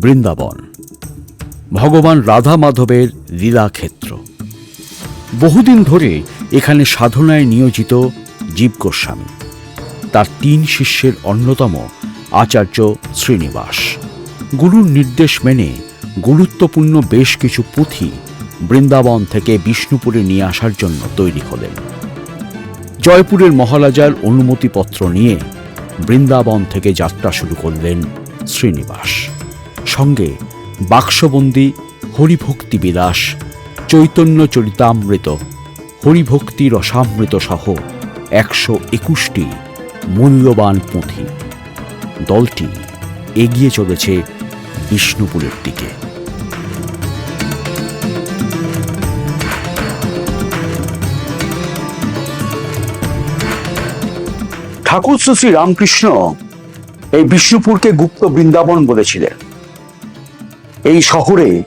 বৃন্দাবন। ভগবান রাধা মাধবের লীলাক্ষেত্র বহুদিন ধরে এখানে সাধনায় নিয়োজিত জীব গোস্বামী। তার তিন শিষ্যের অন্যতম আচার্য শ্রীনিবাস। গুরুর নির্দেশ মেনে গুরুত্বপূর্ণ বেশ কিছু পুঁথি বৃন্দাবন থেকে বিষ্ণুপুরে নিয়ে আসার জন্য তৈরি হলেন। জয়পুরের মহারাজার অনুমতিপত্র নিয়ে বৃন্দাবন থেকে যাত্রা শুরু করলেন শ্রীনিবাস। সঙ্গে বাক্সবন্দি হরিভক্তি বিলাস, চৈতন্য চরিতামৃত, হরিভক্তি রসামৃত সহ একশো একুশটি মূল্যবান পুঁথি। দলটি এগিয়ে চলেছে বিষ্ণুপুরের দিকে। ঠাকুর শ্রী শ্রী রামকৃষ্ণ এই বিষ্ণুপুরকে গুপ্ত বৃন্দাবন বলেছিলেন। এই শহরে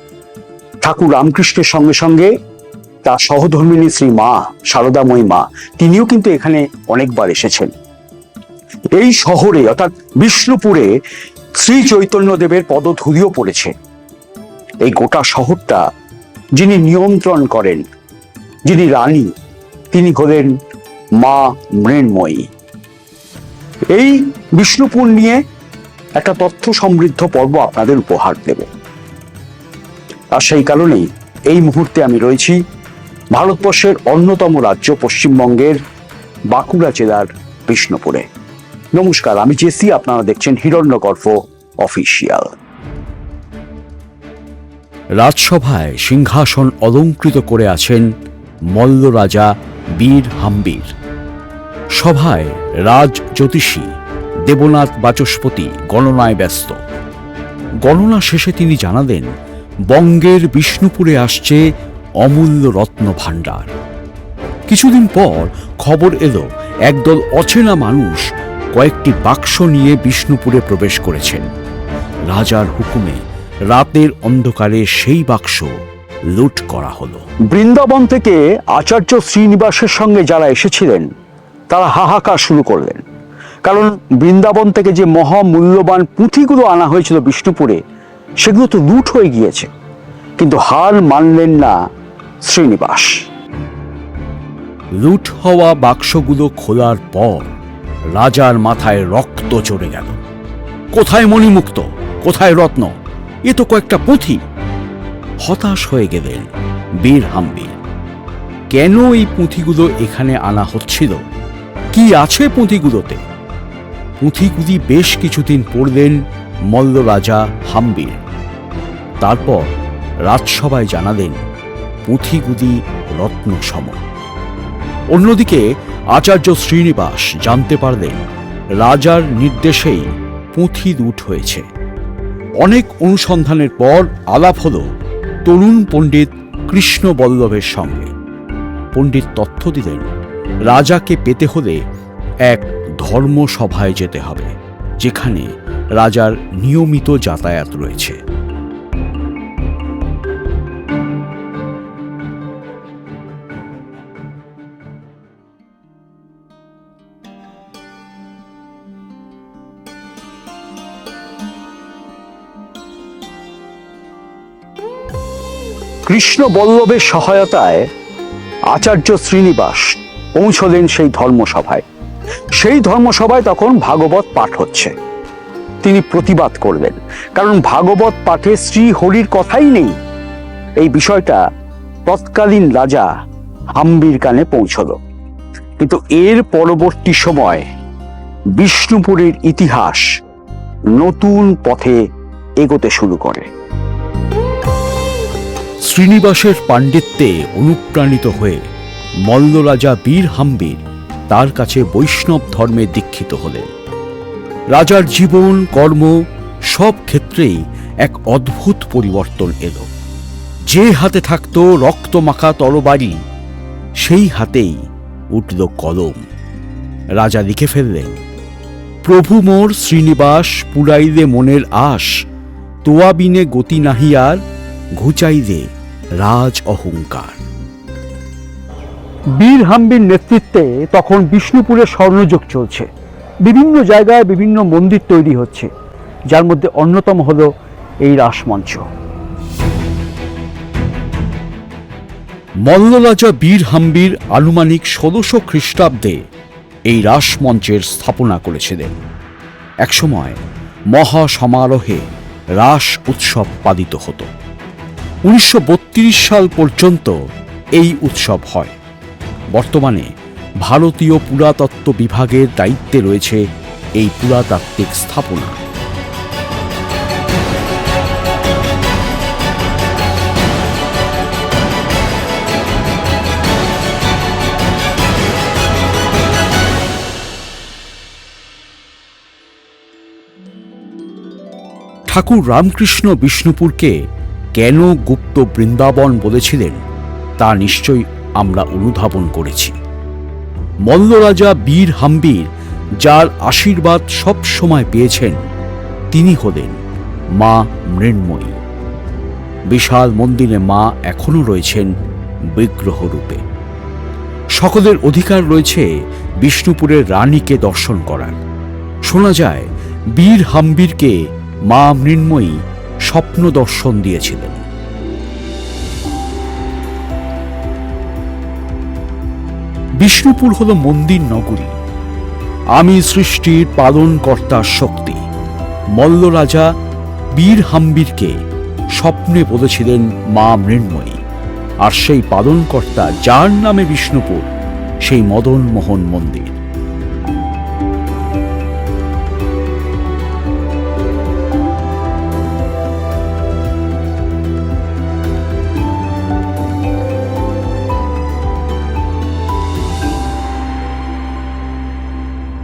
ঠাকুর রামকৃষ্ণের সঙ্গে সঙ্গে তার সহধর্মিনী শ্রী মা, শারদাময়ী মা, তিনিও কিন্তু এখানে অনেকবার এসেছেন। এই শহরে অর্থাৎ বিষ্ণুপুরে শ্রী চৈতন্যদেবের পদধূলিও পড়েছে। এই গোটা শহরটা যিনি নিয়ন্ত্রণ করেন, যিনি রানী, তিনি হলেন মা মৃন্ময়ী। এই বিষ্ণুপুর নিয়ে একটা তথ্য সমৃদ্ধ পর্ব আপনাদের উপহার দেব। আর সেই কারণেই এই মুহূর্তে আমি রয়েছি ভারতবর্ষের অন্যতম রাজ্য পশ্চিমবঙ্গের বাঁকুড়া জেলার বিষ্ণুপুরে নমস্কার, আমি জেসি, আপনারা দেখছেন হিরণ্যগর্ভ অফিসিয়াল রাজসভায় সিংহাসন অলঙ্কৃত করে আছেন মল্ল রাজা বীর হাম্বির। সভায় রাজ জ্যোতিষী দেবনাথ বাচস্পতি গণনায় ব্যস্ত। গণনা শেষে তিনি জানালেন বঙ্গের বিষ্ণুপুরে আসছে অমূল্য রত্ন ভাণ্ডার। কিছুদিন পর খবর এলো, একদল অচেনা মানুষ কয়েকটি বাক্স নিয়ে বিষ্ণুপুরে প্রবেশ করেছেন। রাজার হুকুমে রাতের অন্ধকারে সেই বাক্স লুট করা হলো। বৃন্দাবন থেকে আচার্য শ্রীনিবাসের সঙ্গে যারা এসেছিলেন, তারা হাহাকার শুরু করলেন। কারণ বৃন্দাবন থেকে যে মহামূল্যবান পুঁথিগুলো আনা হয়েছিল বিষ্ণুপুরে সেগুলো তো লুট হয়ে গিয়েছে, কিন্তু হার মানলেন না শ্রীনিবাস। লুট হওয়া বাক্সগুলো খোলার পর রাজার মাথায় রক্ত চড়ে গেল। কোথায় মণিমুক্ত? কোথায় রত্ন? এ তো কয়েকটা পুঁথি। হতাশ হয়ে গেলেন বীর হাম্বির। কেন এই পুঁথিগুলো এখানে আনা হচ্ছিল? কি আছে পুঁথিগুলোতে? পুঁথিগুলি বেশ কিছুদিন পড়লেন মল্ল রাজা হাম্বির। তারপর রাজসভায় জানালেন পুঁথিগুলি রত্ন সম অন্যদিকে আচার্য শ্রীনিবাস জানতে পারলেন রাজার নির্দেশেই পুঁথি লুট হয়েছে। অনেক অনুসন্ধানের পর আলাপ হল তরুণ পণ্ডিত কৃষ্ণ বল্লভের সঙ্গে। পণ্ডিত তথ্য দিলেন, রাজাকে পেতে হলে এক ধর্মসভায় যেতে হবে, যেখানে রাজার নিয়মিত যাতায়াত রয়েছে। কৃষ্ণ বল্লভের সহায়তায় আচার্য শ্রীনিবাস পৌঁছলেন সেই ধর্মসভায়। সেই ধর্মসভায় তখন ভাগবত পাঠ হচ্ছে। তিনি প্রতিবাদ করলেন কারণ ভাগবত পাঠে শ্রী হরির কথাই নেই। এই বিষয়টা তৎকালীন রাজা হাম্বির কানে পৌঁছল। কিন্তু এর পরবর্তী সময় বিষ্ণুপুরের ইতিহাস নতুন পথে এগোতে শুরু করে। শ্রীনিবাসের পাণ্ডিত্যে অনুপ্রাণিত হয়ে মল্ল রাজা বীর হাম্বির তার কাছে বৈষ্ণব ধর্মে দীক্ষিত হলেন। রাজার জীবন, কর্ম সব ক্ষেত্রেই এক অদ্ভুত পরিবর্তন এলো। যে হাতে থাকত রক্তমাখা তরবারি, সেই হাতেই উঠল কলম। রাজা লিখে ফেললেন, প্রভু মোর শ্রীনিবাস, পুরাইলে মনের আশ, তোয়াবিনে গতি নাহিয়ার ঘুচাইলে রাজ অহংকার। বীর হাম্বির নেতৃত্বে তখন বিষ্ণুপুরে স্বর্ণযুগ চলছে। বিভিন্ন জায়গায় বিভিন্ন মন্দির তৈরি হচ্ছে যার মধ্যে অন্যতম হল এই রাসমঞ্চ। মল্লরাজা বীর হাম্বির আনুমানিক ষোলোশো খ্রিস্টাব্দে এই রাসমঞ্চের স্থাপনা করেছিলেন। একসময় মহা সমারোহে রাস উৎসব পালিত হতো। উনিশশো বত্রিশ সাল পর্যন্ত এই উৎসব হয়। বর্তমানে ভারতীয় পুরাতত্ত্ব বিভাগের দায়িত্বে রয়েছে এই পুরাতাত্ত্বিক স্থাপনা। ঠাকুর রামকৃষ্ণ বিষ্ণুপুরকে কেন গুপ্ত বৃন্দাবন বলেছিলেন, তা নিশ্চয়ই আমরা অনুধাবন করেছি। মল্লরাজা বীর হাম্বির, যার আশীর্বাদ সব সময় পেয়েছেন, তিনি হলেন মা মৃন্ময়ী। বিশাল মন্দিরে মা এখনও রয়েছেন বিগ্রহ রূপে সকলের অধিকার রয়েছে বিষ্ণুপুরের রানীকে দর্শন করার। শোনা যায়, বীর হাম্বিরকে মা মৃন্ময়ী স্বপ্ন দর্শন দিয়েছিলেন। বিষ্ণুপুর হল মন্দির নগরী। আমি সৃষ্টির পালনকর্তার শক্তি। মল্লরাজা বীর হাম্বিরকে স্বপ্নে বলেছিলেন, মা মৃন্ময়ী। আর সেই পালনকর্তা, যার নামে বিষ্ণুপুর, সেই মদন মোহন মন্দির।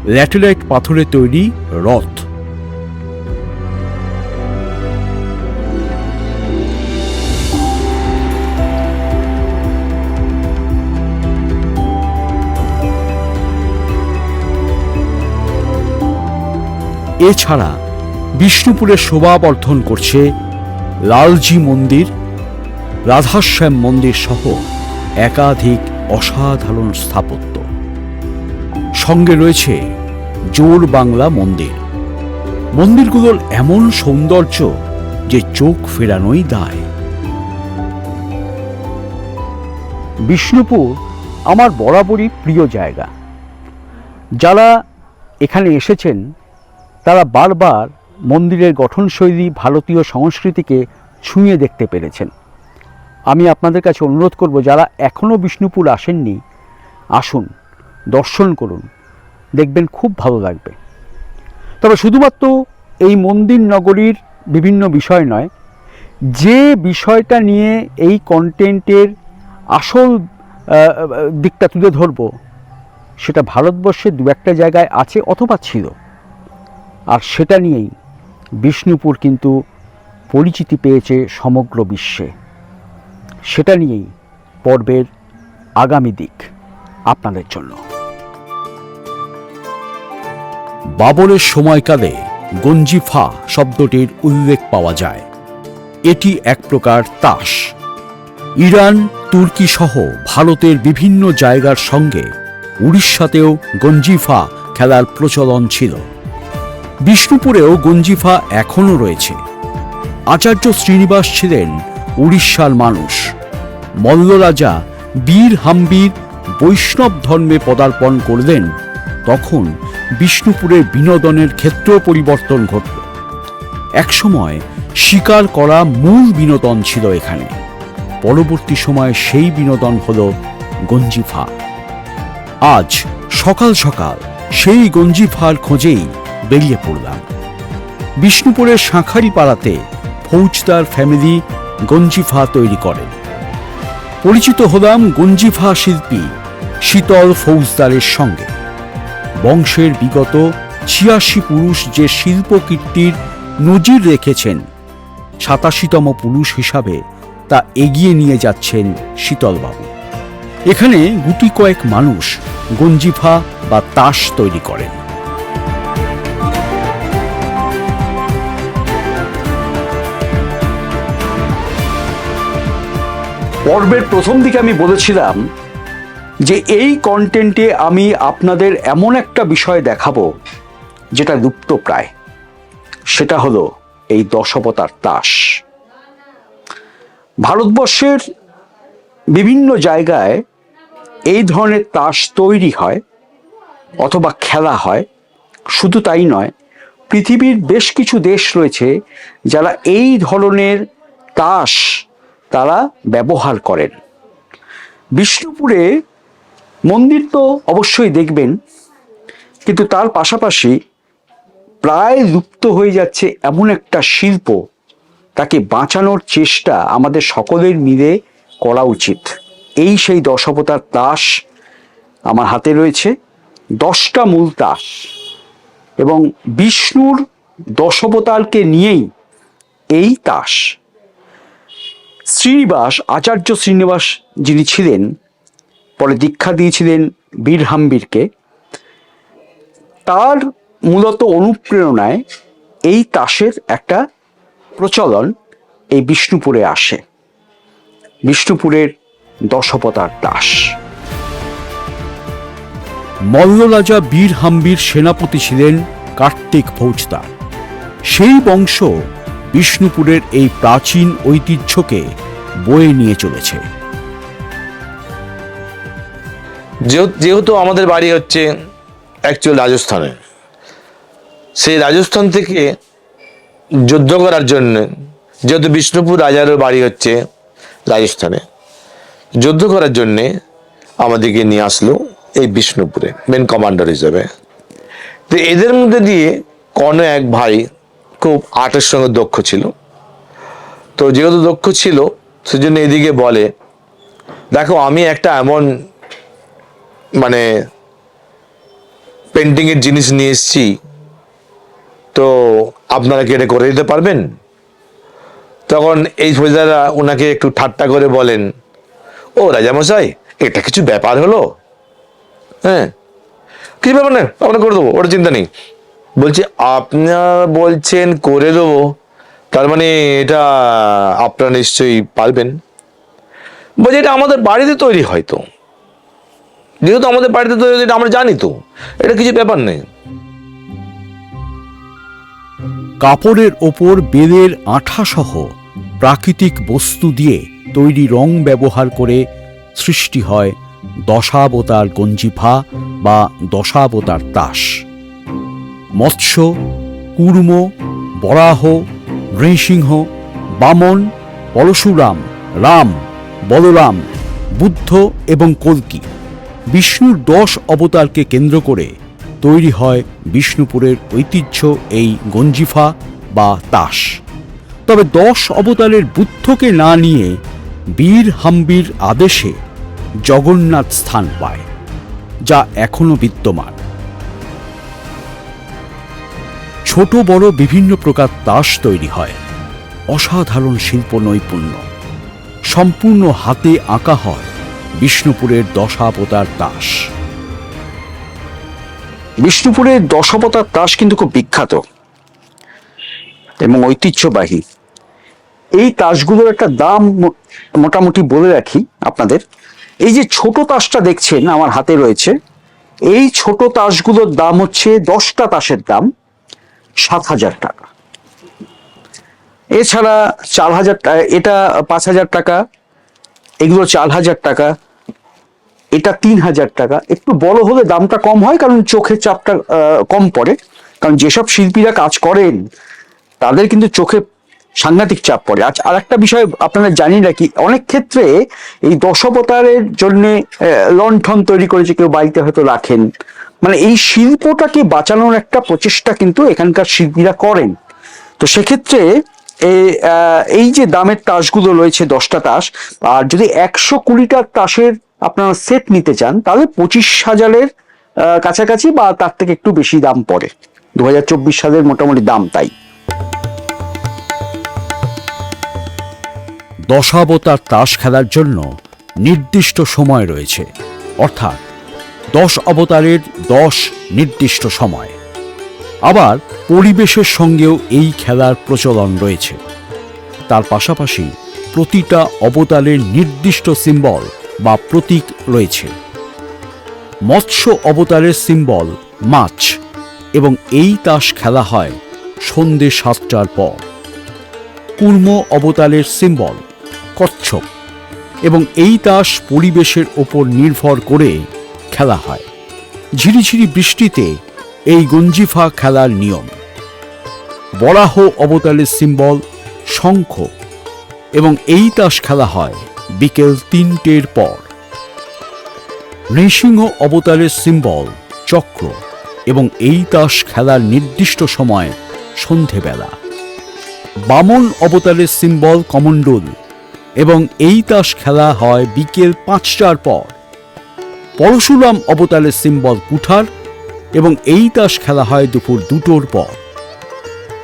ল্যাটেরাইট পাথরে তৈরি রথ। এছাড়া বিষ্ণুপুরে শোভাবর্ধন করছে লালজি মন্দির, রাধাশ্যাম মন্দির সহ একাধিক অসাধারণ স্থাপত্য। সঙ্গে রয়েছে জোর বাংলা মন্দির। মন্দিরগুলোর এমন সৌন্দর্য যে চোখ ফেরানোই দায়। বিষ্ণুপুর আমার বরাবরই প্রিয় জায়গা। যারা এখানে এসেছেন, তারা বারবার মন্দিরের গঠনশৈলী, ভারতীয় সংস্কৃতিকে ছুঁয়ে দেখতে পেরেছেন। আমি আপনাদের কাছে অনুরোধ করব, যারা এখনও বিষ্ণুপুর আসেননি, আসুন, দর্শন করুন। দেখবেন খুব ভালো লাগবে। তবে শুধুমাত্র এই মন্দির নগরীর বিভিন্ন বিষয় নয়, যে বিষয়টা নিয়ে এই কন্টেন্টের আসল দিকটা তুলে ধরবো, সেটা ভারতবর্ষের দু একটা জায়গায় আছে অথবা ছিল। আর সেটা নিয়েই বিষ্ণুপুর কিন্তু পরিচিতি পেয়েছে সমগ্র বিশ্বে। সেটা নিয়েই পর্বের আগামী দিক আপনাদের জন্য। বাবরের সময়কালে গঞ্জিফা শব্দটির উল্লেখ পাওয়া যায়। এটি এক প্রকার তাস। ইরান, তুর্কি সহ ভারতের বিভিন্ন জায়গার সঙ্গে উড়িষ্যাতেও গঞ্জিফা খেলার প্রচলন ছিল। বিষ্ণুপুরেও গঞ্জিফা এখনও রয়েছে। আচার্য শ্রীনিবাস ছিলেন উড়িষ্যার মানুষ। মল্লরাজা বীর হাম্বির বৈষ্ণব ধর্মে পদার্পণ করলেন, তখন বিষ্ণুপুরের বিনোদনের ক্ষেত্র পরিবর্তন ঘটল। একসময় শিকার করা মূল বিনোদন ছিল এখানে। পরবর্তী সময়ে সেই বিনোদন হল গঞ্জিফা। আজ সকাল সকাল সেই গঞ্জিফার খোঁজেই বেরিয়ে পড়লাম। বিষ্ণুপুরের শাঁখারি পাড়াতে ফৌজদার ফ্যামিলি গঞ্জিফা তৈরি করেন পরিচিত হলাম গঞ্জিফা শিল্পী শীতল ফৌজদারের সঙ্গে। বংশের বিগত ছিয়াশি পুরুষ যে শিল্পকীর্তির নজির রেখেছেন, সাতাশিতম পুরুষ হিসাবে তা এগিয়ে নিয়ে যাচ্ছেন শীতলবাবু। এখানে গুটি কয়েক মানুষ গঞ্জিফা বা তাস তৈরি করেন। পর্বের প্রথম দিকে আমি বলেছিলাম যে এই কন্টেন্টে আমি আপনাদের এমন একটা বিষয় দেখাবো, যেটা লুপ্ত প্রায়। সেটা হলো এই দশবতার তাস। ভারতবর্ষের বিভিন্ন জায়গায় এই ধরনের তাস তৈরি হয়, অথবা খেলা হয়। শুধু তাই নয়, পৃথিবীর বেশ কিছু দেশ রয়েছে যারা এই ধরনের তাস তারা ব্যবহার করেন। বিষ্ণুপুরে মন্দির তো অবশ্যই দেখবেন, কিন্তু তার পাশাপাশি প্রায় লুপ্ত হয়ে যাচ্ছে এমন একটা শিল্প। তাকে বাঁচানোর চেষ্টা আমাদের সকলের মিলে করা উচিত। এই সেই দশবতার তাস আমার হাতে রয়েছে, দশটা মূল তাস এবং বিষ্ণুর দশবতারকে নিয়েই এই তাস শ্রীনিবাস, আচার্য শ্রীনিবাস যিনি ছিলেন দীক্ষা দিয়েছিলেন বীরহাম্বীরকে তার মূলত অনুপ্রেরণায় এই তাসের একটা প্রচলন এই বিষ্ণুপুরে আসে। বিষ্ণুপুরের দশপতার তাস। মল্লরাজা বীর হাম্বির সেনাপতি ছিলেন কার্তিক ফৌজদার। সেই বংশ বিষ্ণুপুরের এই প্রাচীন ঐতিহ্যকে বয়ে নিয়ে চলেছে। যেহেতু আমাদের বাড়ি হচ্ছে অ্যাকচুয়াল রাজস্থানে, সেই রাজস্থান থেকে যুদ্ধ করার জন্য যেহেতু বিষ্ণুপুর রাজারও বাড়ি হচ্ছে রাজস্থানে, যুদ্ধ করার জন্যে আমাদেরকে নিয়ে আসলো এই বিষ্ণুপুরে মেন কমান্ডার হিসেবে। তো এদের মধ্যে দিয়ে কর্ণ এক ভাই খুব আর্টের সঙ্গে দক্ষ ছিল। তো যেহেতু দক্ষ ছিল, সেজন্য এদিকে বলে, দেখো, আমি একটা এমন মানে পেন্টিং এর জিনিস নিয়ে এসেছি, তো আপনারা কি এটা করে দিতে পারবেন? তখন এই ফৌজদাররা ওনাকে একটু ঠাট্টা করে বলেন, ও রাজামশাই, এটা কিছু ব্যাপার হলো? হ্যাঁ। কিছু ব্যাপার না, আমরা করে দেবো, ওটা চিন্তা নেই। বলছি, আপনারা বলছেন করে দেবো, তার মানে এটা আপনারা নিশ্চয়ই পারবেন। বলছি, এটা আমাদের বাড়িতে তৈরি হয়তো যেহেতু আমাদের বাড়িতে হয়েছে, এটা আমরা জানি তো এটা কিছু ব্যাপার নেই। কাপড়ের ওপর বেলের আঠাসহ প্রাকৃতিক বস্তু দিয়ে তৈরি রং ব্যবহার করে সৃষ্টি হয় দশাবতার গঞ্জিফা বা দশাবতার তাস। মৎস্য কুর্ম বরাহ নৃসিংহ বামন পরশুরাম রাম বলরাম বুদ্ধ এবং কল্কি। বিষ্ণুর দশ অবতারকে কেন্দ্র করে তৈরি হয় বিষ্ণুপুরের ঐতিহ্য এই গঞ্জিফা বা তাস। তবে দশ অবতারের বুদ্ধকে না নিয়ে বীর হাম্বির আদেশে জগন্নাথ স্থান পায়, যা এখনও বিদ্যমান। ছোট, বড়, বিভিন্ন প্রকার তাস তৈরি হয়। অসাধারণ শিল্প নৈপুণ্য সম্পূর্ণ হাতে আঁকা হয় বিষ্ণুপুরের দশাবতার তাস বিষ্ণুপুরের দশাবতার তাস কিন্তু খুব বিখ্যাত এবং ঐতিহ্যবাহী। এই তাসগুলোর একটা দাম মোটামুটি বলে রাখি আপনাদের। এই যে ছোট তাসটা দেখছেন আমার হাতে রয়েছে, এই ছোট তাসগুলোর দাম হচ্ছে দশটা তাসের দাম, সাত হাজার টাকা। এছাড়া চার হাজার এটা পাঁচ হাজার টাকা এগুলো চার হাজার টাকা, এটা তিন হাজার টাকা। একটু বড় হলে দামটা কম হয়, কারণ চোখের চাপটা কম পড়ে। কারণ যেসব শিল্পীরা কাজ করেন, তাদের কিন্তু চোখে সাংঘাতিক চাপ পড়ে। আচ্ছা আর একটা বিষয় আপনারা জানি নাকি? অনেক ক্ষেত্রে এই দশবতারের জন্য লণ্ঠন তৈরি করেছে কেউ, বাড়িতে হয়তো রাখেন। মানে এই শিল্পটাকে বাঁচানোর একটা প্রচেষ্টা কিন্তু এখানকার শিল্পীরা করেন। তো সেক্ষেত্রে এই যে দামের তাসগুলো রয়েছে দশটা তাস, আর যদি একশো কুড়িটা তাসের আপনারা সেট নিতে চান, তাহলে পঁচিশ হাজারের কাছাকাছি বা তার থেকে একটু বেশি দাম পড়ে। দু হাজার চব্বিশ সালের মোটামুটি দাম তাই। দশাবতার তাস খেলার জন্য নির্দিষ্ট সময় রয়েছে, অর্থাৎ দশ অবতারের দশ নির্দিষ্ট সময়। আবার পরিবেশের সঙ্গেও এই খেলার প্রচলন রয়েছে। তার পাশাপাশি প্রতিটা অবতারের নির্দিষ্ট সিম্বল বা প্রতীক রয়েছে। মৎস্য অবতারের সিম্বল মাছ এবং এই তাস খেলা হয় সন্ধে সাতটার পর। কুর্ম অবতারের সিম্বল কচ্ছপ এবং এই তাস পরিবেশের ওপর নির্ভর করে খেলা হয়। ঝিরিঝিরি বৃষ্টিতে এই গঞ্জিফা খেলার নিয়ম। বরাহ অবতারের সিম্বল শঙ্খ এবং এই তাস খেলা হয় বিকেল তিনটের পর। নৃসিংহ অবতারের সিম্বল চক্র এবং এই তাস খেলার নির্দিষ্ট সময় সন্ধেবেলা। বামন অবতারের সিম্বল কমণ্ডল এবং এই তাস খেলা হয় বিকেল পাঁচটার পর। পরশুরাম অবতারের সিম্বল কুঠার এবং এই তাস খেলা হয় দুপুর দুটোর পর।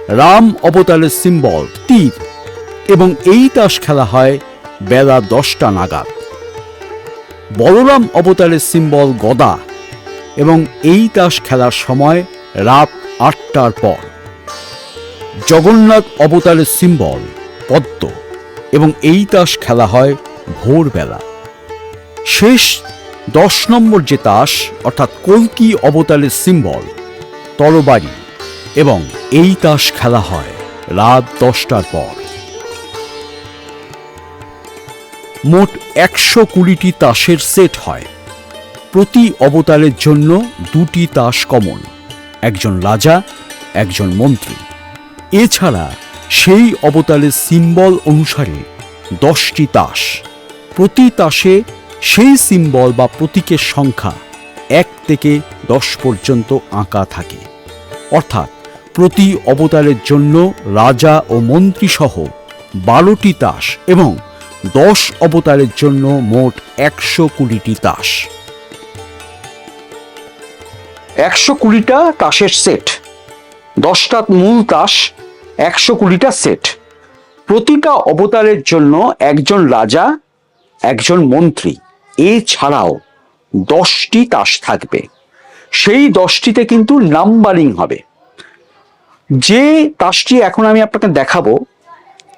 রাম অবতারের সিম্বল তীর, এবং এই তাস খেলা হয় বেলা দশটা নাগাদ। বলরাম অবতারের সিম্বল গদা, এবং এই তাস খেলার সময় রাত আটটার পর। জগন্নাথ অবতারের সিম্বল পদ্ম, এবং এই তাস খেলা হয় ভোরবেলা। শেষ দশ নম্বর যে তাস, অর্থাৎ কল্কি অবতারের সিম্বল, তরবারি, এবং এই তাস খেলা হয় রাত দশটার পর। মোট একশো কুড়িটি তাসের সেট হয়। প্রতি অবতারের জন্য দুটি তাস কমন, একজন রাজা, একজন মন্ত্রী। এছাড়া সেই অবতারের সিম্বল অনুসারে দশটি তাস। প্রতি তাসে সেই সিম্বল বা প্রতীকের সংখ্যা এক থেকে দশ পর্যন্ত আঁকা থাকে। অর্থাৎ প্রতি অবতারের জন্য রাজা ও মন্ত্রী সহ বারোটি তাস এবং দশ অবতারের জন্য মোট একশো কুড়িটি তাস। একশো কুড়িটা তাসের সেট। দশটা মূল তাস, একশো কুড়িটা সেট। প্রতিটা অবতারের জন্য একজন রাজা, একজন মন্ত্রী। এছাড়াও দশটি তাস থাকবে। সেই দশটিতে কিন্তু নাম্বারিং হবে। যে তাসটি এখন আমি আপনাকে দেখাবো,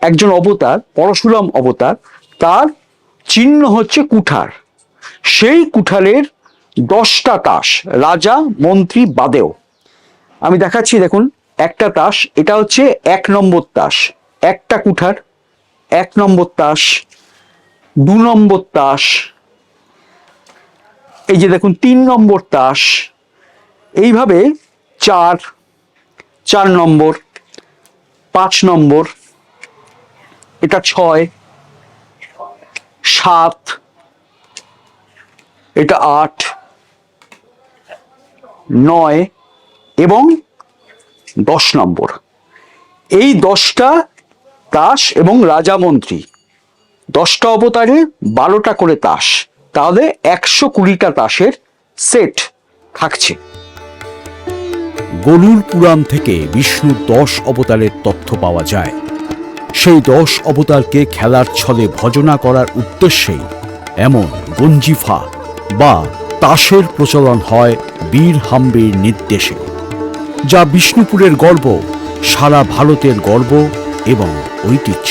একজন অবতার, পরশুরাম অবতার, তার চিহ্ন হচ্ছে কুঠার। সেই কুঠারের দশটা তাস, রাজা, মন্ত্রী, বাদেও। আমি দেখাচ্ছি, দেখুন, একটা তাস, এটা হচ্ছে এক নম্বর তাস। একটা কুঠার, এক নম্বর তাস, দু নম্বর তাস এই যে দেখুন, তিন নম্বর তাস। এইভাবে চার চার নম্বর, পাঁচ নম্বর, এটা ছয়, সাত, এটা আট, নয় এবং দশ নম্বর। এই দশটা তাস এবং রাজা মন্ত্রী দশটা অবতারে বারোটা করে তাস। তাহলে একশো কুড়িটা তাসের সেট থাকছে। গরুর পুরাণ থেকে বিষ্ণুর দশ অবতারের তথ্য পাওয়া যায়। সেই দশ অবতারকে খেলার ছলে ভজনা করার উদ্দেশ্যেই এমন গঞ্জিফা বা তাসের প্রচলন হয় বীর হাম্বির নির্দেশে, যা বিষ্ণুপুরের গর্ব, সারা ভারতের গর্ব এবং ঐতিহ্য।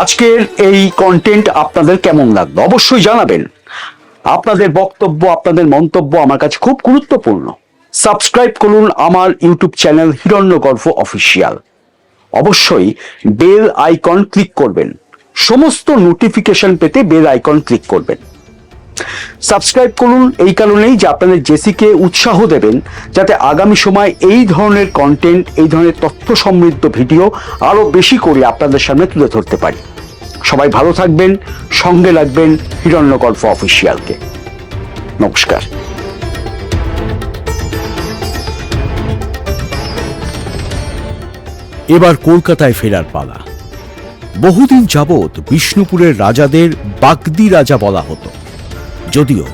আজকের এই কন্টেন্ট আপনাদের কেমন লাগল? অবশ্যই জানাবেন। আপনাদের বক্তব্য, আপনাদের মন্তব্য আমার কাছে খুব গুরুত্বপূর্ণ। সাবস্ক্রাইব করুন আমার ইউটিউব চ্যানেল হিরণ্যগর্ভ অফিসিয়াল অবশ্যই বেল আইকন ক্লিক করবেন। সমস্ত নোটিফিকেশন পেতে বেল আইকন ক্লিক করবেন। সাবস্ক্রাইব করুন এই কারণেই যে আপনাদের জেসিকে উৎসাহ দেবেন, যাতে আগামী সময় এই ধরনের কন্টেন্ট এই ধরনের তথ্য সমৃদ্ধ ভিডিও আরও বেশি করে আপনাদের সামনে তুলে ধরতে পারি। সবাই ভালো থাকবেন, সঙ্গে রাখবেন হিরণ্যগল্প অফিসিয়ালকে। নমস্কার। এবার কলকাতায় ফেরার পালা। বহুদিন যাবৎ বিষ্ণুপুরের রাজাদের বাগদি রাজা বলা হতো। যদিও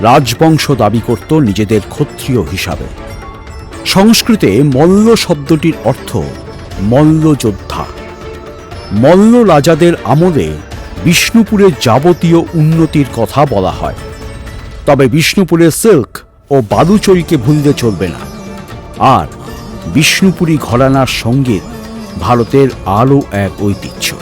রাজবংশ দাবি করত নিজেদের ক্ষত্রিয় হিসাবে। সংস্কৃতে মল্ল শব্দটির অর্থ মল্ল যোদ্ধা। মল্ল রাজাদের আমলে বিষ্ণুপুরের যাবতীয় উন্নতির কথা বলা হয়। তবে বিষ্ণুপুরের সিল্ক ও বালুচরীকে ভুলতে চলবে না। আর বিষ্ণুপুরী ঘরানার সংগীত ভারতের আরও এক ঐতিহ্য।